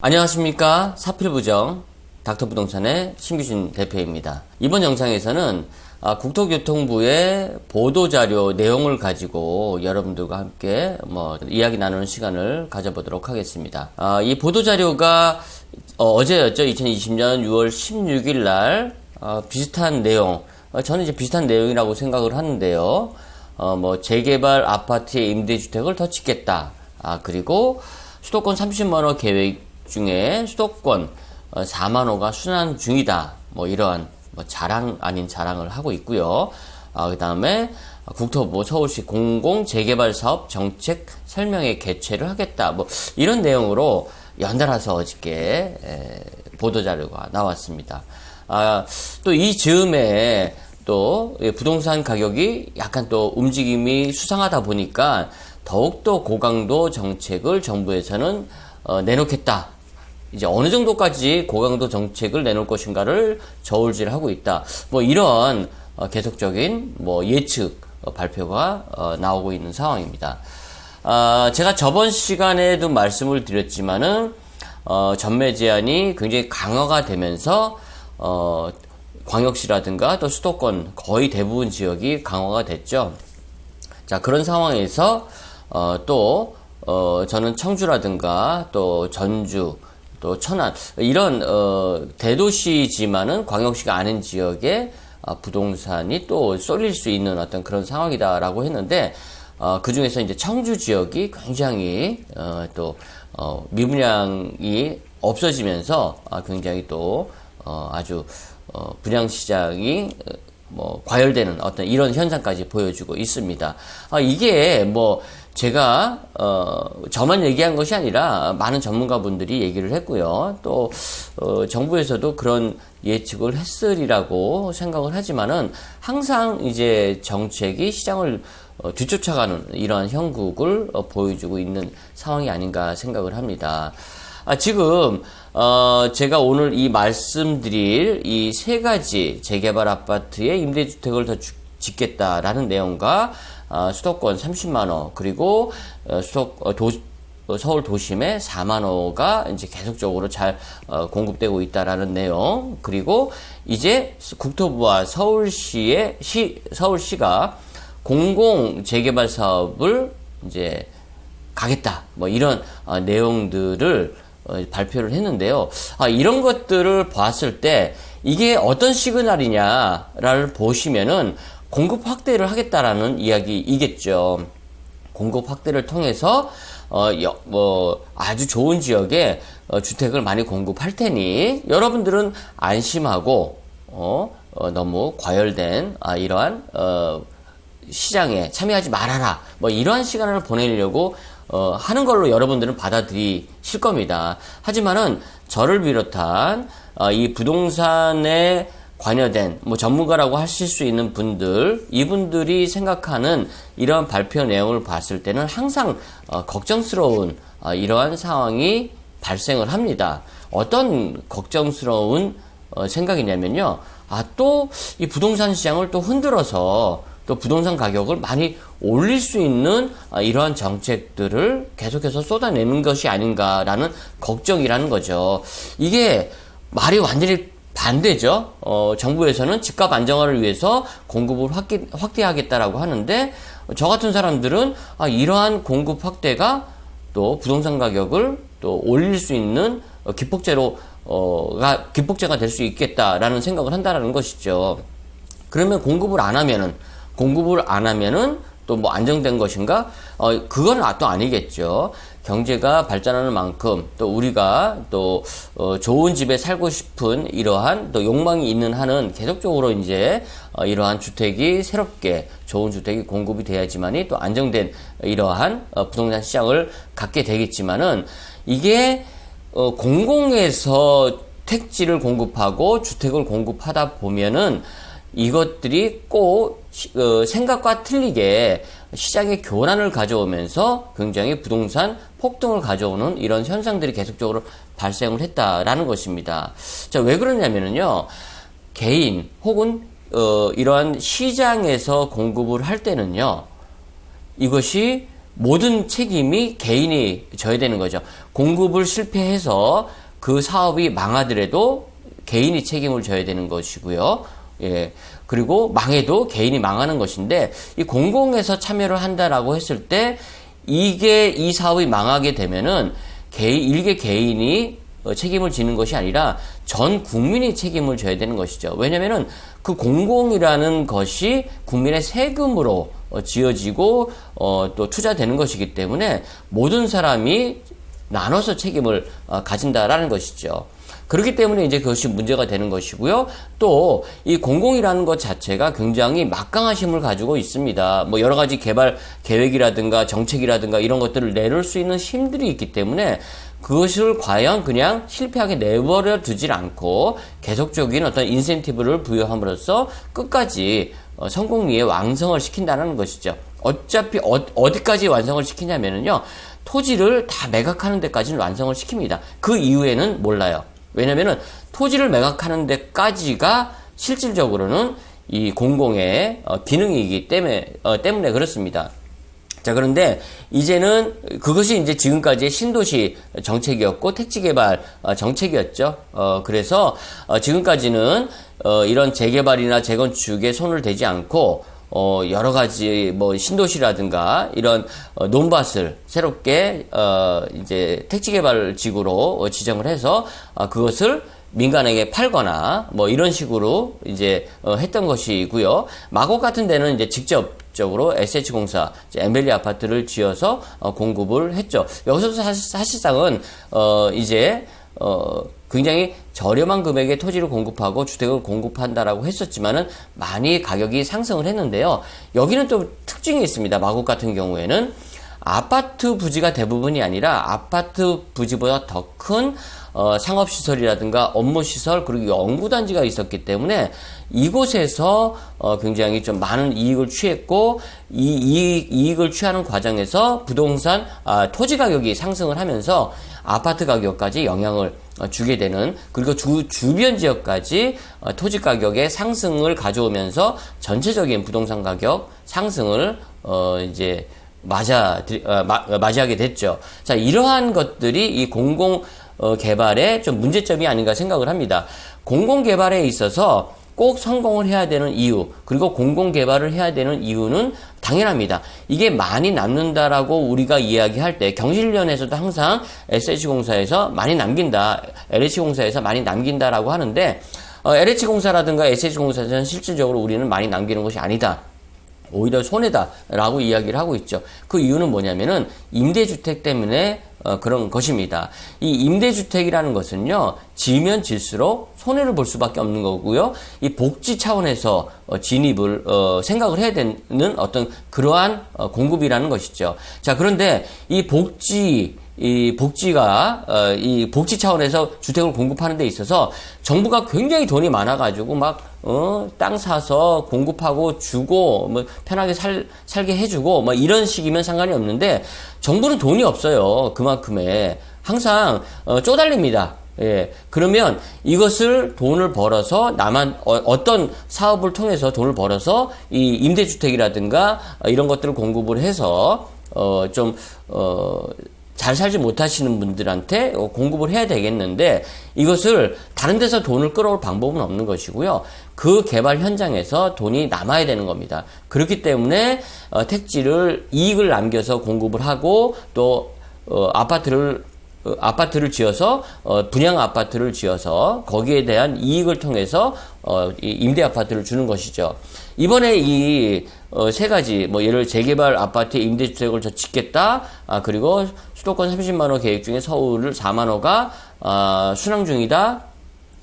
안녕하십니까 사필부정 닥터부동산의 신규진 대표입니다. 이번 영상에서는 아, 국토교통부의 보도자료 내용을 가지고 여러분들과 함께 뭐 이야기 나누는 시간을 가져보도록 하겠습니다. 아, 이 보도자료가 어, 제였죠 2020년 6월 16일 날 어, 비슷한 내용 어, 저는 이제 비슷한 내용이라고 생각을 하는데요. 어, 뭐 재개발 아파트의 임대주택을 더 짓겠다. 아 그리고 수도권 30만 호 계획 중에 수도권 어, 4만 호가 순환 중이다. 뭐 이러한 뭐 자랑 아닌 자랑을 하고 있고요. 아, 그 다음에 국토부 서울시 공공 재개발 사업 정책 설명회 개최를 하겠다. 뭐 이런 내용으로 연달아서 어저께 에, 보도 자료가 나왔습니다. 아, 또 이 즈음에 또 예, 부동산 가격이 약간 또 움직임이 수상하다 보니까 더욱더 고강도 정책을 정부에서는 어, 내놓겠다. 이제 어느 정도까지 고강도 정책을 내놓을 것인가를 저울질하고 있다. 뭐 이런 어, 계속적인 뭐 예측 어, 발표가 어, 나오고 있는 상황입니다. 아, 제가 저번 시간에도 말씀을 드렸지만은 어, 전매 제한이 굉장히 강화가 되면서 어, 광역시라든가 또 수도권 거의 대부분 지역이 강화가 됐죠. 자 그런 상황에서 어, 또 어, 저는 청주라든가 또 전주 또 천안 이런 어, 대도시지만은 광역시가 아닌 지역에 어, 부동산이 또 쏠릴 수 있는 어떤 그런 상황이다라고 했는데 어, 그 중에서 이제 청주 지역이 굉장히 어, 또 어, 미분양이 없어지면서 아, 굉장히 또 어, 아주 어, 분양 시장이 어, 뭐 과열되는 어떤 이런 현상까지 보여주고 있습니다. 아, 이게 뭐 제가 어, 저만 얘기한 것이 아니라 많은 전문가분들이 얘기를 했고요. 또 어, 정부에서도 그런 예측을 했으리라고 생각을 하지만은 항상 이제 정책이 시장을 어, 뒤쫓아가는 이러한 형국을 어, 보여주고 있는 상황이 아닌가 생각을 합니다. 아, 지금 어, 제가 오늘 이 말씀드릴 이 세 가지 재개발 아파트의 임대주택을 더 주- 짓겠다라는 내용과 어, 수도권 30만 호 그리고 어, 수도 어, 도, 어, 서울 도심에 4만 호가 이제 계속적으로 잘 어, 공급되고 있다라는 내용 그리고 이제 국토부와 서울시의 시 서울시가 공공 재개발 사업을 이제 가겠다. 뭐 이런 어, 내용들을 어, 발표를 했는데요. 아, 이런 것들을 봤을 때 이게 어떤 시그널이냐를 보시면은 공급 확대를 하겠다라는 이야기이겠죠. 공급 확대를 통해서 어, 여- 뭐 아주 좋은 지역에 어, 주택을 많이 공급할 테니 여러분들은 안심하고 어, 어, 너무 과열된 아, 이러한 어, 시장에 참여하지 말아라. 뭐 이러한 시간을 보내려고 어, 하는 걸로 여러분들은 받아들이실 겁니다. 하지만은 저를 비롯한 어, 이 부동산에 관여된 뭐 전문가라고 하실 수 있는 분들 이분들이 생각하는 이러한 발표 내용을 봤을 때는 항상 어, 걱정스러운 어, 이러한 상황이 발생을 합니다. 어떤 걱정스러운 어, 생각이냐면요. 아, 또 이 부동산 시장을 또 흔들어서 또 부동산 가격을 많이 올릴 수 있는 아, 이러한 정책들을 계속해서 쏟아내는 것이 아닌가라는 걱정이라는 거죠. 이게 말이 완전히 반대죠. 어, 정부에서는 집값 안정화를 위해서 공급을 확대, 확대하겠다라고 하는데 저 같은 사람들은 아, 이러한 공급 확대가 또 부동산 가격을 또 올릴 수 있는 어, 기폭제로 어가 기폭제가 될 수 있겠다라는 생각을 한다라는 것이죠. 그러면 공급을 안 하면은 공급을 안 하면은 또 뭐 안정된 것인가? 어 그건 아- 또 아니겠죠. 경제가 발전하는 만큼 또 우리가 또 어, 좋은 집에 살고 싶은 이러한 또 욕망이 있는 한은 계속적으로 이제 어, 이러한 주택이 새롭게 좋은 주택이 공급이 돼야지만이 또 안정된 이러한 어, 부동산 시장을 갖게 되겠지만은 이게 어, 공공에서 택지를 공급하고 주택을 공급하다 보면은 이것들이 꼭 시- 어, 생각과 틀리게 시장에 교란을 가져오면서 굉장히 부동산 폭등을 가져오는 이런 현상들이 계속적으로 발생을 했다라는 것입니다. 자, 왜 그러냐면은요, 개인 혹은 어, 이러한 시장에서 공급을 할 때는요, 이것이 모든 책임이 개인이 져야 되는 거죠. 공급을 실패해서 그 사업이 망하더라도 개인이 책임을 져야 되는 것이고요. 예. 그리고 망해도 개인이 망하는 것인데 이 공공에서 참여를 한다라고 했을 때 이게 이 사업이 망하게 되면은 개인 일개 개인이 어, 책임을 지는 것이 아니라 전 국민이 책임을 져야 되는 것이죠. 왜냐면은 그 공공이라는 것이 국민의 세금으로 어, 지어지고 어, 또 투자되는 것이기 때문에 모든 사람이 나눠서 책임을 어, 가진다라는 것이죠. 그렇기 때문에 이제 그것이 문제가 되는 것이고요. 또 이 공공이라는 것 자체가 굉장히 막강하심을 가지고 있습니다. 뭐 여러 가지 개발 계획이라든가 정책이라든가 이런 것들을 내놓을 수 있는 힘들이 있기 때문에 그것을 과연 그냥 실패하게 내버려 두질 않고 계속적인 어떤 인센티브를 부여함으로써 끝까지 어, 성공리에 완성을 시킨다는 것이죠. 어차피 어, 디까지 완성을 시키냐면요. 토지를 다 매각하는 데까지는 완성을 시킵니다. 그 이후에는 몰라요. 왜냐면은 토지를 매각하는 데까지가 실질적으로는 이 공공의 어, 기능이기 때문에 어, 때문에 그렇습니다. 자, 그런데 이제는 그것이 이제 지금까지의 신도시 정책이었고 택지 개발 어, 정책이었죠. 어, 그래서 어, 지금까지는 어, 이런 재개발이나 재건축에 손을 대지 않고 어, 여러 가지 뭐 신도시라든가 이런 어, 논밭을 새롭게 어, 이제 택지 개발 지구로 어, 지정을 해서 어, 그것을 민간에게 팔거나 뭐 이런 식으로 이제 어, 했던 것이고요. 마곡 같은 데는 이제 직접적으로 SH공사 엠벨리 아파트를 지어서 어, 공급을 했죠. 여기서 사실, 사실상은 어, 이제 어, 굉장히 저렴한 금액의 토지를 공급하고 주택을 공급한다라고 했었지만은 많이 가격이 상승을 했는데요. 여기는 또 특징이 있습니다. 마곡 같은 경우에는 아파트 부지가 대부분이 아니라 아파트 부지보다 더큰 어, 상업시설이라든가 업무시설 그리고 연구단지가 있었기 때문에 이곳에서 어, 굉장히 좀 많은 이익을 취했고 이 이익, 이익을 취하는 과정에서 부동산 아, 토지 가격이 상승을 하면서 아파트 가격까지 영향을 어, 주게 되는 그리고 주, 주변 지역까지 어, 토지 가격의 상승을 가져오면서 전체적인 부동산 가격 상승을 어, 이제 맞아 어, 마, 맞이하게 됐죠. 자 이러한 것들이 이 공공 어, 개발의 좀 문제점이 아닌가 생각을 합니다. 공공 개발에 있어서 꼭 성공을 해야 되는 이유, 그리고 공공 개발을 해야 되는 이유는 당연합니다. 이게 많이 남는다라고 우리가 이야기할 때 경실련에서도 항상 SH공사에서 많이 남긴다, LH공사에서 많이 남긴다라고 하는데 어, LH공사라든가 SH공사에서는 실질적으로 우리는 많이 남기는 것이 아니다. 오히려 손해다라고 이야기를 하고 있죠. 그 이유는 뭐냐면은 임대주택 때문에 어, 그런 것입니다. 이 임대주택이라는 것은요, 지면 질수록 손해를 볼 수밖에 없는 거고요. 이 복지 차원에서 어, 진입을 어, 생각을 해야 되는 어떤 그러한 어, 공급이라는 것이죠. 자, 그런데 이 복지 이 복지가 어, 이 복지 차원에서 주택을 공급하는 데 있어서 정부가 굉장히 돈이 많아가지고 막 어, 땅 사서 공급하고 주고 뭐 편하게 살 살게 해주고 뭐 이런 식이면 상관이 없는데 정부는 돈이 없어요 그만큼의 항상 어, 쪼달립니다. 예. 그러면 이것을 돈을 벌어서 나만 어, 떤 사업을 통해서 돈을 벌어서 이 임대주택이라든가 이런 것들을 공급을 해서 어좀어 잘 살지 못하시는 분들한테 공급을 해야 되겠는데 이것을 다른 데서 돈을 끌어올 방법은 없는 것이고요. 그 개발 현장에서 돈이 남아야 되는 겁니다. 그렇기 때문에 어, 택지를 이익을 남겨서 공급을 하고 또 어, 아파트를 어, 아파트를 지어서 어, 분양 아파트를 지어서 거기에 대한 이익을 통해서 어, 임대 아파트를 주는 것이죠. 이번에 이 어, 세 가지, 뭐, 예를 재개발 아파트 임대주택을 저 짓겠다, 아, 그리고 수도권 30만 호 계획 중에 서울을 4만 호가, 아, 순항 중이다,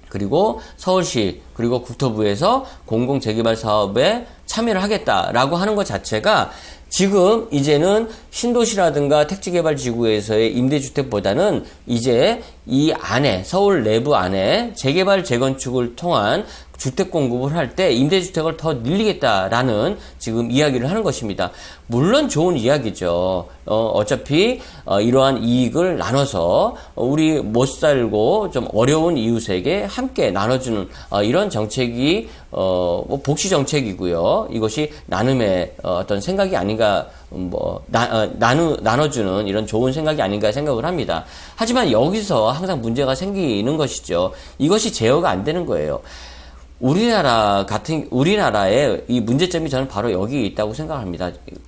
그리고 서울시, 그리고 국토부에서 공공 재개발 사업에 참여를 하겠다라고 하는 것 자체가 지금 이제는 신도시라든가 택지개발지구에서의 임대주택보다는 이제 이 안에 서울 내부 안에 재개발 재건축을 통한 주택 공급을 할 때 임대주택을 더 늘리겠다라는 지금 이야기를 하는 것입니다. 물론 좋은 이야기죠. 어, 어차피 어, 이러한 이익을 나눠서 우리 못 살고 좀 어려운 이웃에게 함께 나눠주는 어, 이런 정책이 어, 뭐 복지 정책이고요. 이것이 나눔의 어, 어떤 생각이 아닌가 음, 뭐 나, 어, 나누 나눠주는 이런 좋은 생각이 아닌가 생각을 합니다. 하지만 여기서 항상 문제가 생기는 것이죠. 이것이 제어가 안 되는 거예요. 우리나라 같은 우리나라의 이 문제점이 저는 바로 여기 있다고 생각합니다.